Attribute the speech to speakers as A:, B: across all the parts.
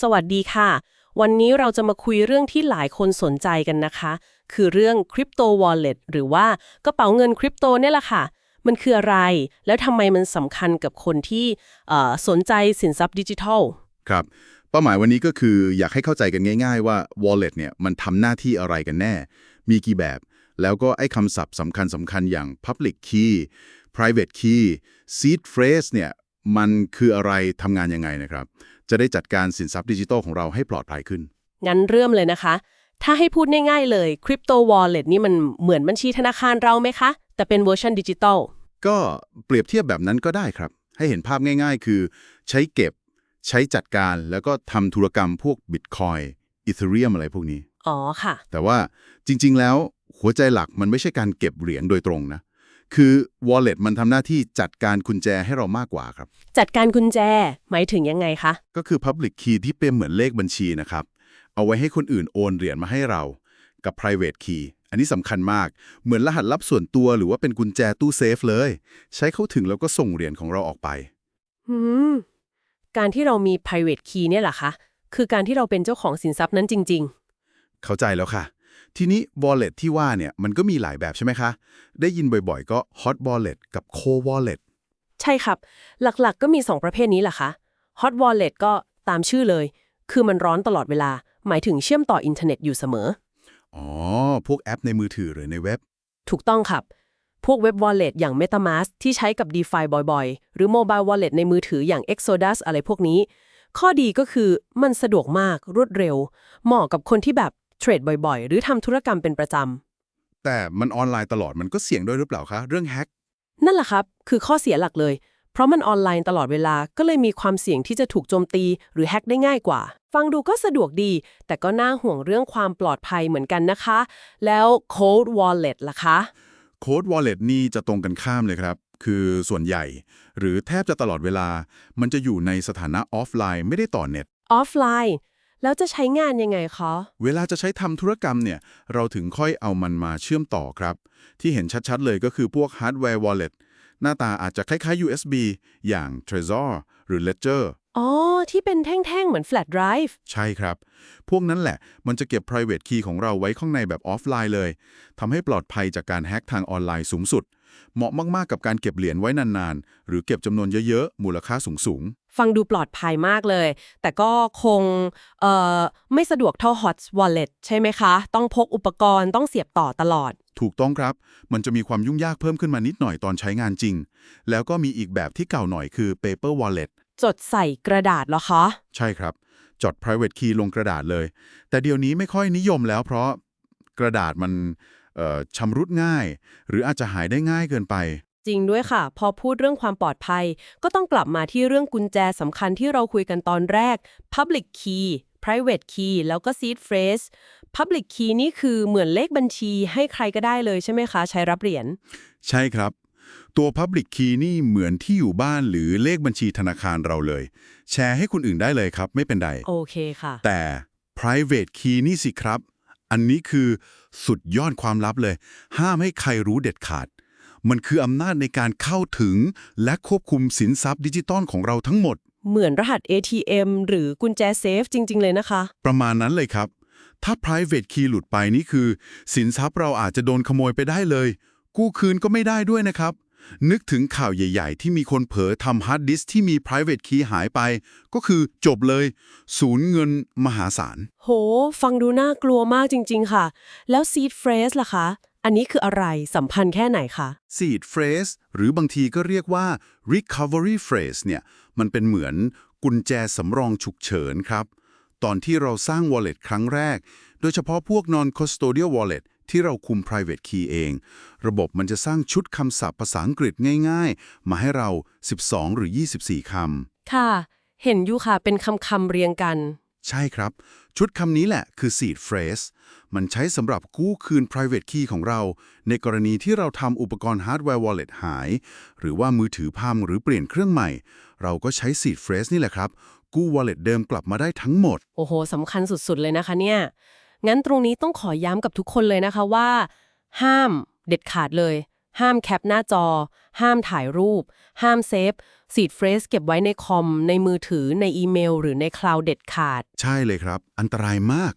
A: สวัสดีค่ะ วันนี้เราจะมาคุยเรื่องที่หลายคนสนใจกันนะคะ คือเรื่อง Crypto Wallet หรือว่ากระเป๋าเงินคริปโตเนี่ยแหละค่ะ มันคืออะไร แล้วทำไมมันสำคัญกับคนที่สนใจสินทรัพย์ดิจิทัล
B: ครับ เป้าหมายวันนี้ก็คืออยากให้เข้าใจกันง่าย ๆ ว่า wallet เนี่ยมันทำหน้าที่อะไรกันแน่ มีกี่แบบ แล้วก็ไอ้คำศัพท์สำคัญสำคัญอย่าง public key private key seed phrase เนี่ยมันคืออะไรทำงานยังไงนะครับ จะได้จัดการสินทรัพย์ดิจิทัลของเราให้ปลอดภัยขึ้น
A: งั้นเริ่มเลยนะคะ ถ้าให้พูดง่ายๆเลย Crypto Wallet นี่มันเหมือนบัญชีธนาคารเราไหมคะ แต่เป็นเวอร์ชันดิจิทัล
B: ก็เปรียบเทียบแบบนั้นก็ได้ครับ ให้เห็นภาพง่ายๆ คือใช้เก็บ ใช้จัดการแล้วก็ทำธุรกรรมพวก Bitcoin Ethereum อะไรพวกนี้
A: อ๋อค่ะ
B: แต่ว่าจริงๆแล้วหัวใจหลักมันไม่ใช่การเก็บเหรียญโดยตรงนะ คือ wallet มันทำหน้าที่จัดการกุญแจให้เรามากกว่าครับ
A: จัดการกุญแจหมายถึงยังไงคะ
B: ก็คือ public key ที่เป็นเหมือนเลขบัญชีนะครับ เอาไว้ให้คนอื่นโอนเหรียญมาให้เรา กับ private key อันนี้สำคัญมาก เหมือนรหัสลับส่วนตัวหรือว่าเป็นกุญแจตู้เซฟเลย ใช้เข้าถึงแล้วก็ส่งเหรียญของเราออกไป
A: อืมการที่เรามี private key เนี่ยเหรอคะ คือการที่เราเป็นเจ้าของสินทรัพย์นั้นจริง
B: เข้าใจแล้วค่ะ ทีนี้ wallet ที่ว่าเนี่ยมันก็มีหลายแบบใช่ไหมคะ ได้ยินบ่อยๆ ก็ hot wallet กับ cold wallet
A: ๆใช่ครับ หลักๆก็มี 2 ประเภทนี้แหละคะ hot wallet ก็ตามชื่อเลย คือมันร้อนตลอดเวลา หมายถึงเชื่อมต่ออินเทอร์เน็ตอยู่เสมอ
B: อ๋อ พวกแอปในมือถือหรือในเว็บ
A: ถูกต้องครับ พวกเว็บ wallet อย่าง MetaMask ที่ใช้กับ DeFi บ่อยๆ หรือ Mobile Wallet ในมือถืออย่าง Exodus อะไรพวกนี้ข้อดีก็คือมันสะดวกมากรวดเร็ว เหมาะกับคนที่แบบ เทรดบ่อยๆ หรือทำธุรกรรมเป็นประจำ
B: แต่มันออนไลน์ตลอดมันก็เสี่ยงด้วยหรือเปล่าคะ เรื่องแฮ็ก
A: นั่นแหละครับ คือข้อเสียหลักเลย เพราะมันออนไลน์ตลอดเวลา ก็เลยมีความเสี่ยงที่จะถูกโจมตี หรือแฮ็กได้ง่ายกว่า ฟังดูก็สะดวกดี แต่ก็น่าห่วงเรื่องความปลอดภัยเหมือนกันนะคะ แล้ว Cold Wallet ล่ะคะ
B: โค้ด wallet นี่จะตรงกันข้ามเลยครับ คือส่วนใหญ่ หรือแทบจะตลอดเวลา มันจะอยู่ในสถานะออฟไลน์ไม่ได้ต่อเน็ต
A: ออฟไลน์ แล้วจะใช้งานยังไงคะ
B: เวลาจะใช้ทำธุรกรรมเนี่ย เราถึงค่อยเอามันมาเชื่อมต่อครับ ที่เห็นชัดๆเลยก็คือพวก hardware wallet หน้าตาอาจจะคล้ายๆ USB อย่าง Trezor หรือ Ledger
A: อ๋อ ที่เป็นแท่งๆ เหมือน flash drive
B: ใช่ครับ พวกนั้นแหละมันจะเก็บ private key ของเราไว้ข้างในแบบออฟไลน์เลยทำให้ปลอดภัยจากการแฮ็กทางออนไลน์สูงสุด เหมาะมากๆกับการเก็บเหรียญไว้นานๆ หรือเก็บจำนวนเยอะๆ มูลค่าสูง
A: ฟังดูปลอดภัยมากเลย แต่ก็คงเอ่อไม่สะดวกเท่า Hot Wallet ใช่ไหมคะ ต้องพกอุปกรณ์ต้องเสียบต่อตลอด
B: ๆถูกต้องครับ มันจะมีความยุ่งยากเพิ่มขึ้นมานิดหน่อยตอนใช้งานจริง แล้วก็มีอีกแบบที่เก่าหน่อยคือ paper wallet
A: จดใส่กระดาษเหรอคะ
B: ใช่ครับ จด private key ลงกระดาษเลย แต่เดี๋ยวนี้ไม่ค่อยนิยมแล้วเพราะกระดาษมันเอ่อ ชำรุดง่าย หรืออาจจะหายได้ง่ายเกินไป
A: จริงด้วยค่ะ พอพูดเรื่องความปลอดภัย ก็ต้องกลับมาที่เรื่องกุญแจสำคัญที่เราคุยกันตอนแรก Public Key Private Key แล้วก็ Seed Phrase Public Key นี่คือเหมือนเลขบัญชีให้ใครก็ได้เลยใช่ไหมคะ ใช้รับเหรียญ
B: ใช่ครับ ตัว Public Key นี่เหมือนที่อยู่บ้านหรือเลขบัญชีธนาคารเราเลย แชร์ให้คนอื่นได้เลยครับ ไม่เป็นไร
A: โอเคค่ะ
B: แต่ private key นี่สิครับ อันนี้คือ สุดยอดความลับเลย ห้ามให้ใครรู้เด็ดขาด มันคืออำนาจในการเข้าถึงและควบคุมสินทรัพย์ดิจิตอลของเราทั้งหมด
A: เหมือนรหัส ATM หรือกุญแจเซฟจริง ๆ เลยนะคะ
B: ประมาณนั้นเลยครับ ถ้า private key หลุดไปนี่คือ สินทรัพย์เราอาจจะโดนขโมยไปได้เลย กู้คืนก็ไม่ได้ด้วยนะครับ นึกถึงข่าวใหญ่ ๆ ที่มีคนเผลอทำฮาร์ดดิสก์ที่มี private key หายไป ก็คือจบเลยศูนย์เงินมหาศาล
A: โห ฟังดูน่ากลัวมากจริง ๆ ค่ะ แล้ว Seed Phrase ล่ะคะ อันนี้คืออะไรสัมพันธ์แค่ไหนคะ
B: seed phrase หรือบางทีก็เรียกว่า recovery phrase เนี่ย มันเป็นเหมือนกุญแจสำรองฉุกเฉินครับ ตอนที่เราสร้าง wallet ครั้งแรก โดยเฉพาะพวก non custodial wallet ที่เราคุม private key เอง ระบบมันจะสร้างชุดคำศัพท์ภาษาอังกฤษง่ายๆ มาให้เรา 12 หรือ 24 คำ
A: ค่ะ เห็นอยู่ค่ะ เป็นคำคำๆเรียงกัน
B: ใช่ครับ ชุดคำนี้แหละคือ seed phrase มันใช้สำหรับกู้คืน private key ของเรา ในกรณีที่เราทำอุปกรณ์ hardware wallet หาย หรือว่ามือถือพังหรือเปลี่ยนเครื่องใหม่ เราก็ใช้ seed phrase นี่แหละครับ กู้ wallet เดิมกลับมาได้ทั้งหมด
A: โอ้โหสำคัญสุดๆเลยนะคะเนี่ย งั้นตรงนี้ต้องขอย้ำกับทุกคนเลยนะคะว่า ห้ามเด็ดขาดเลย ห้ามแคปหน้าจอ ห้ามถ่ายรูป ห้ามเซฟ seed phrase เก็บไว้ในคอม ในมือถือในอีเมล หรือในคลาวด์เด็ดขาด
B: ใช่เลยครับ อันตรายมาก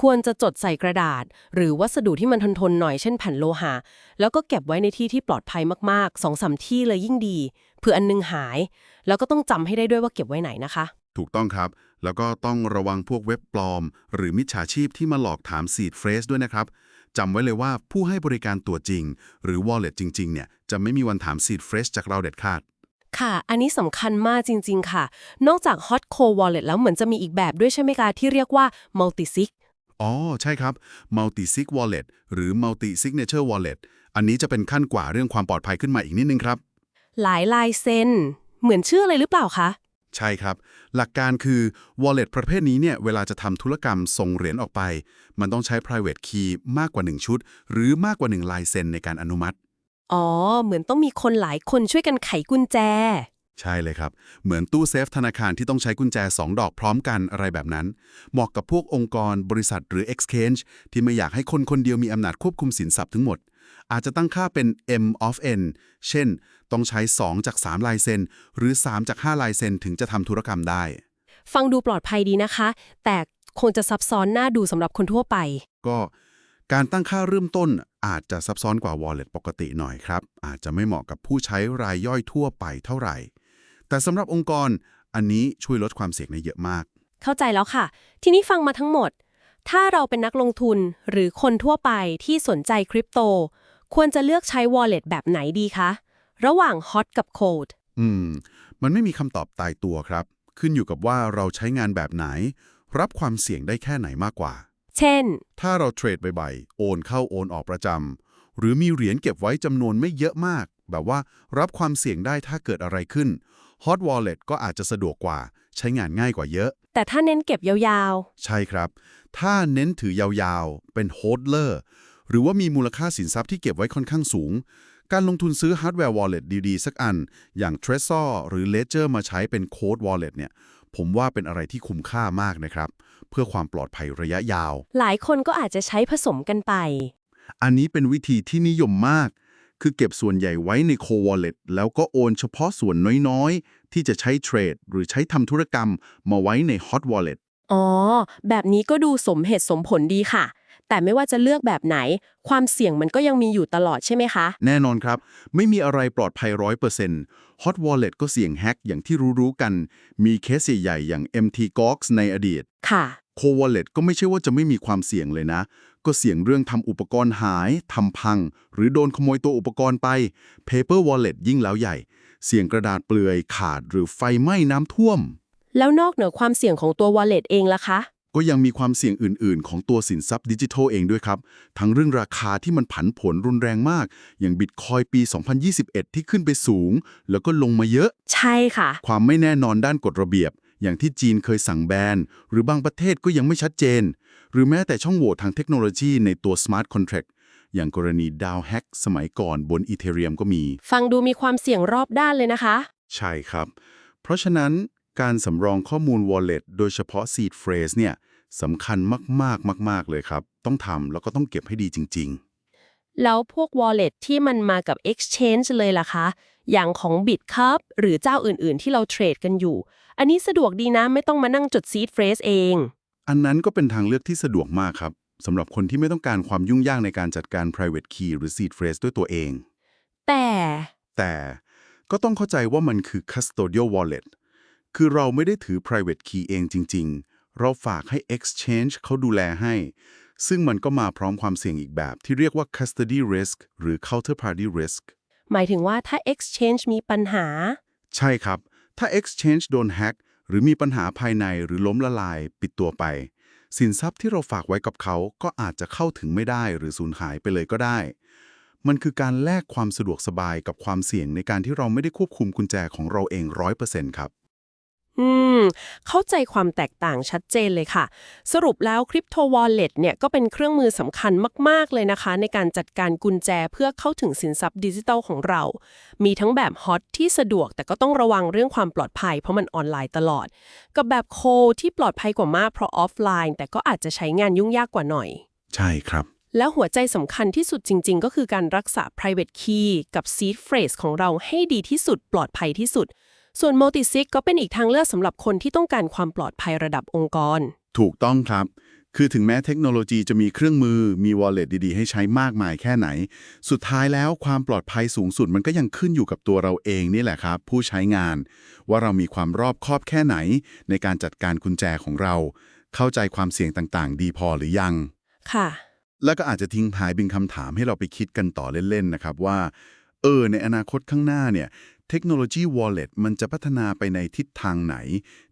A: ควรจะจดใส่กระดาษ หรือวัสดุที่มันทนทนๆหน่อยเช่นแผ่นโลหะแล้วก็เก็บไว้ในที่ที่ปลอดภัยมากๆสองสามที่เลยยิ่งดีเพื่ออันนึงหาย แล้วก็ต้องจำให้ได้ด้วยว่าเก็บไว้ไหนนะคะ
B: ถูกต้องครับ แล้วก็ต้องระวังพวกเว็บปลอม หรือมิจฉาชีพที่มาหลอกถาม seed phrase ด้วยนะครับจำไว้เลยว่าผู้ให้บริการตัวจริง หรือ wallet จริง ๆ เนี่ย จะไม่มีวันถาม seed phrase จากเราเด็ดขาด
A: ค่ะ อันนี้สำคัญมากจริง ๆ ค่ะ นอกจาก hot core wallet แล้วเหมือนจะมีอีกแบบด้วยใช่ไหมคะที่เรียกว่า multi sig
B: อ๋อ ใช่ครับ multi sig wallet หรือ multi signature wallet อันนี้จะเป็นขั้นกว่าเรื่องความปลอดภัยขึ้นมาอีกนิดนึงครับ
A: หลายลายเซ็นเหมือนชื่ออะไรหรือเปล่าคะ
B: ใช่ครับ หลักการคือ wallet ประเภทนี้เนี่ยเวลาจะทำธุรกรรมส่งเหรียญออกไป มันต้องใช้ private key มากกว่า 1 ชุด หรือมากกว่า 1 ลายเซ็นในการอนุมัติ
A: อ๋อ เหมือนต้องมีคนหลายคนช่วยกันไขกุญแจ
B: ใช่เลยครับ เหมือนตู้เซฟธนาคารที่ต้องใช้กุญแจ 2 ดอกพร้อมกันอะไรแบบนั้น เหมาะกับพวกองค์กรบริษัทหรือ exchange ที่ไม่อยากให้คนคนเดียวมีอำนาจควบคุมสินทรัพย์ทั้งหมด อาจจะตั้งค่าเป็น M of N เช่น ต้องใช้ 2 จาก 3 ลายเซ็น หรือ 3 จาก 5 ลายเซ็น ถึงจะทำธุรกรรมได้
A: ฟังดูปลอดภัยดีนะคะ แต่คงจะซับซ้อนน่าดูสำหรับคนทั่วไป
B: ก็การตั้งค่าเริ่มต้นอาจจะซับซ้อนกว่า wallet ปกติหน่อยครับ อาจจะไม่เหมาะกับผู้ใช้รายย่อยทั่วไปเท่าไหร่ แต่สำหรับองค์กรอันนี้ช่วยลดความเสี่ยงได้เยอะมาก
A: เข้าใจแล้วค่ะ ทีนี้ฟังมาทั้งหมด ถ้าเราเป็นนักลงทุนหรือคนทั่วไปที่สนใจคริปโต ควรจะเลือกใช้ wallet แบบไหนดีคะ ระหว่าง hot กับ cold
B: อืม มันไม่มีคำตอบตายตัวครับ ขึ้นอยู่กับว่าเราใช้งานแบบไหน รับความเสี่ยงได้แค่ไหนมากกว่า
A: เช่น
B: ถ้าเราเทรดบ่อยๆ โอนเข้าโอนออกประจำ หรือมีเหรียญเก็บไว้จำนวนไม่เยอะมาก แบบว่ารับความเสี่ยงได้ถ้าเกิดอะไรขึ้น Hot Wallet ก็อาจจะสะดวกกว่า ใช้งานง่ายกว่าเยอะ
A: แต่ถ้าเน้นเก็บยาว
B: ใช่ครับ ถ้าเน้นถือยาวๆ เป็นโฮดเลอร์ หรือว่ามีมูลค่าสินทรัพย์ที่เก็บไว้ค่อนข้างสูง การลงทุนซื้อฮาร์ดแวร์ Wallet ดีๆ สักอัน อย่าง Trezor หรือ Ledger มาใช้เป็นโค้ด Wallet เนี่ย ผมว่าเป็นอะไรที่คุ้มค่ามากนะครับ เพื่อความปลอดภัยระยะยาว
A: ๆหลายคนก็อาจจะใช้ผสมกันไป
B: อันนี้เป็นวิธีที่นิยมมาก คือเก็บส่วนใหญ่ไว้ใน Core Wallet แล้วก็โอนเฉพาะส่วนน้อยๆ ที่จะใช้เทรด หรือใช้ทำธุรกรรมมาไว้ใน Hot Wallet
A: อ๋อ แบบนี้ก็ดูสมเหตุสมผลดีค่ะ แต่ไม่ว่าจะเลือกแบบไหน ความเสี่ยงมันก็ยังมีอยู่ตลอดใช่ไหมคะ
B: แน่นอนครับ ไม่มีอะไรปลอดภัย100% Hot Wallet ก็เสี่ยงแฮ็กอย่างที่รู้ๆกัน มีเคสใหญ่ๆอย่าง MT Gox ในอดีต
A: ค่ะ
B: Core Wallet ก็ไม่ใช่ว่าจะไม่มีความเสี่ยงเลยนะ ก็เสี่ยงเรื่องทำอุปกรณ์หายทำพัง หรือโดนขโมยตัวอุปกรณ์ไป Paper Wallet ยิ่งแล้วใหญ่ เสี่ยงกระดาษเปลือยขาดหรือไฟไหม้น้ำท่วม
A: แล้วนอกเหนือความเสี่ยงของตัว wallet เองล่ะคะ
B: ก็ยังมีความเสี่ยงอื่น ๆ ของตัวสินทรัพย์ดิจิทัลเองด้วยครับ ทั้งเรื่องราคาที่มันผันผวนรุนแรงมาก อย่างบิตคอยปี 2021 ที่ขึ้นไปสูง แล้วก็ลงมาเยอะ
A: ใช่ค่ะ
B: ความไม่แน่นอนด้านกฎระเบียบ อย่างที่จีนเคยสั่งแบน หรือบางประเทศก็ยังไม่ชัดเจน หรือแม้แต่ช่องโหว่ทางเทคโนโลยีในตัว Smart Contract อย่างกรณีดาวแฮกสมัยก่อนบนอีเทเรียมก็มี
A: ฟังดูมีความเสี่ยงรอบด้านเลยนะคะ
B: ใช่ครับ เพราะฉะนั้นการสำรองข้อมูล Wallet โดยเฉพาะ Seed Phrase เนี่ยสำคัญมากๆมาก ๆ เลยครับ ต้องทำแล้วก็ต้องเก็บให้ดีจริง
A: แล้วพวก wallet ที่มันมากับ exchange เลยล่ะคะ อย่างของ Bitcup หรือเจ้าอื่น ๆ ที่เราเทรดกันอยู่ อันนี้สะดวกดีนะไม่ต้องมานั่งจด seed phrase เอง
B: ๆอันนั้นก็เป็นทางเลือกที่สะดวกมากครับสำหรับคนที่ไม่ต้องการความยุ่งยากในการจัดการ private key หรือ Seed Phrase ด้วยตัวเอง
A: แต่
B: แต่ก็ต้องเข้าใจว่ามันคือ custodial wallet คือเราไม่ได้ถือ private key เองจริง ๆ เราฝากให้ exchange เขาดูแลให้ ซึ่งมันก็มาพร้อมความเสี่ยงอีกแบบ ที่เรียกว่า custody risk หรือ counterparty risk
A: หมายถึงว่าถ้า exchange มีปัญหา
B: ใช่ครับ ถ้า exchange โดนแฮ็กหรือมีปัญหาภายในหรือล้มละลาย ปิดตัวไป สินทรัพย์ที่เราฝากไว้กับเขาก็อาจจะเข้าถึงไม่ได้หรือสูญหายไปเลยก็ได้ มันคือการแลกความสะดวกสบายกับความเสี่ยงในการที่เราไม่ได้ควบคุมกุญแจของเราเองร้อยเปอร์เซ็นต์ครับ
A: อืม เข้าใจความแตกต่างชัดเจนเลยค่ะ สรุปแล้ว Crypto Wallet เนี่ยก็เป็นเครื่องมือสำคัญมาก ๆ เลยนะคะ ในการจัดการกุญแจเพื่อเข้าถึงสินทรัพย์ดิจิทัลของเรา มีทั้งแบบฮอตที่สะดวก แต่ก็ต้องระวังเรื่องความปลอดภัย เพราะมันออนไลน์ตลอด กับแบบโคที่ปลอดภัยกว่ามากเพราะออฟไลน์ แต่ก็อาจจะใช้งานยุ่งยากกว่าหน่อย
B: ใช่ครับ
A: แล้วหัวใจสำคัญที่สุดจริง ๆ ก็คือการรักษา private key กับ seed phrase ของเราให้ดีที่สุดปลอดภัยที่สุด ส่วน Multisig ก็เป็นอีกทางเลือกสำหรับคนที่ต้องการความปลอดภัยระดับองค์กร
B: ถูกต้องครับ คือถึงแม้เทคโนโลยีจะมีเครื่องมือมี wallet ดีๆ ให้ใช้มากมายแค่ไหน สุดท้ายแล้วความปลอดภัยสูงสุดมันก็ยังขึ้นอยู่กับตัวเราเองนี่แหละครับ ผู้ใช้งาน ว่าเรามีความรอบคอบแค่ไหน ในการจัดการกุญแจของเรา เข้าใจความเสี่ยงต่างๆ ดีพอหรือยัง
A: ค่ะ
B: แล้วก็อาจจะทิ้งท้ายเป็นคำถามให้เราไปคิดกันต่อเล่นๆนะครับว่าเออในอนาคตข้างหน้าเนี่ย เทคโนโลยี wallet มันจะพัฒนาไปในทิศทางไหน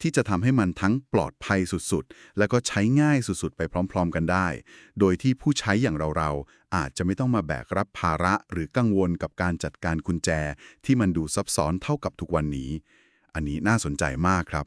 B: ที่จะทำให้มันทั้งปลอดภัยสุดๆ และก็ใช้ง่ายสุดๆ ไปพร้อม ๆ กันได้ โดยที่ผู้ใช้อย่างเราๆ อาจจะไม่ต้องมาแบกรับภาระหรือกังวลกับการจัดการกุญแจ ที่มันดูซับซ้อนเท่ากับทุกวันนี้ อันนี้น่าสนใจมากครับ